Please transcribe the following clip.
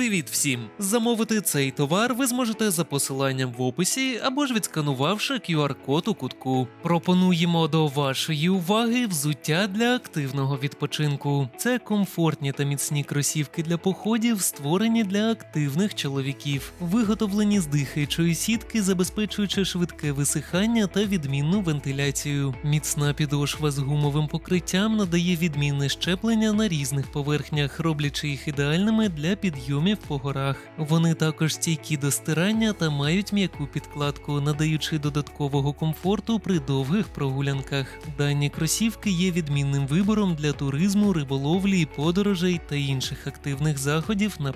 Привіт всім! Замовити цей товар ви зможете за посиланням в описі або ж відсканувавши QR-код у кутку. Пропонуємо до вашої уваги взуття для активного відпочинку. Це комфортні та міцні кросівки для походів, створені для активних чоловіків, виготовлені з дихаючої сітки, забезпечуючи швидке висихання та відмінну вентиляцію. Міцна підошва з гумовим покриттям надає відмінне щеплення на різних поверхнях, роблячи їх ідеальними для підйомів по горах. Вони також стійкі до стирання та мають м'яку підкладку, надаючи додаткового комфорту при довгих прогулянках. Дані кросівки є відмінним вибором для туризму, риболовлі, подорожей та інших активних заходів на